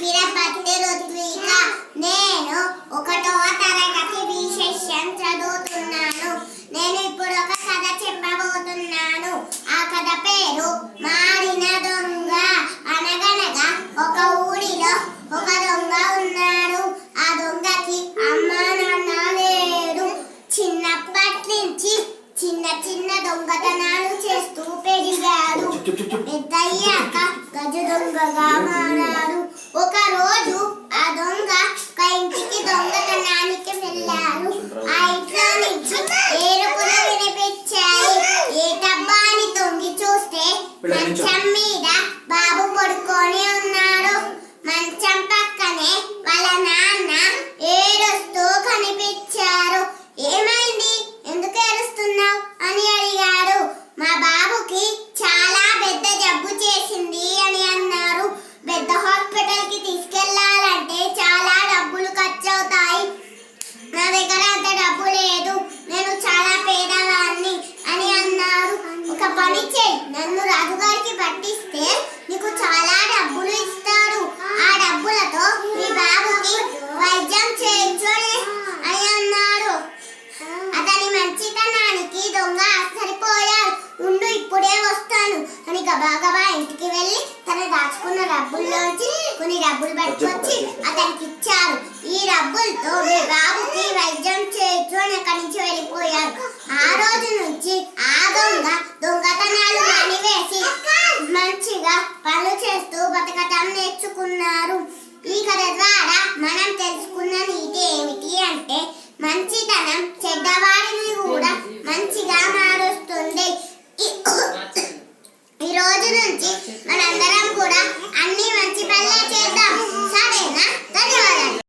పిరపత్తి ఋత్విక నేను ఒకటో తరగతి బి సెషన్ చదువుతున్నాను నేను ఇప్పుడు ఒక కథ చెప్పబోతున్నాను ఆ కథ పేరు మారిన దొంగ అనగనగా ఒక ఊరిలో ఒక దొంగ ఉన్నాడు ఆ దొంగకి అమ్మ నాన్న లేడు చిన్నప్పటి నుంచి చిన్న చిన్న దొంగతనాలు చేస్తూ పెరిగాడు పెద్దయ్యాక గజ దొంగగా మారాడు ఒక రోజు ఆ దొంగ ఒక ఇంటికి దొంగతనానికి వెళ్ళాడు. ఆ ఇంట్లో నుంచి ఏరుపులు వినిపించాయి. ఏ డబ్బాని తొంగి చూస్తే తీసుకెళ్ళాలంటే చాలా డబ్బులు ఖర్చు అవుతాయి నా దగ్గర అంత డబ్బు లేదు. నేను చాలా పేదవాడిని అని అన్నారు. ఒక పని చేయి. నన్ను రాజుగారికి పట్టిస్తే నీకు చాలా డబ్బులు ఇస్తారు ఆ డబ్బులతో మీ బాబుకి వైద్యం చేయించు అని- అన్నారు అతని మంచితనానికి దొంగ ఆశ్చర్యపోయాడు. ఉండు ఇప్పుడే వస్తాను అని గబాగబా ఇంటికి వెళ్ళి తన దాచుకున్న డబ్బుల్లోంచి కొన్ని డబ్బులు పట్టుకొచ్చి అతనికి ఇచ్చారు ఈ డబ్బులతో మీ బాబుకి వైద్యం చేయొచ్చు అని అక్కడి నుంచి వెళ్ళిపోయారు. ఆ రోజు నుంచి ఆ దొంగ దొంగతనాలు మానివేసి మంచిగా పనులు చేస్తూ బతకటం నేర్చుకున్నారు. ఈ కథ ద్వారా మనం తెలుసుకున్న నీతి ఏమిటి అంటే మంచితనం చెడ్డవాడిని కూడా మంచిగా మారుస్తుంది.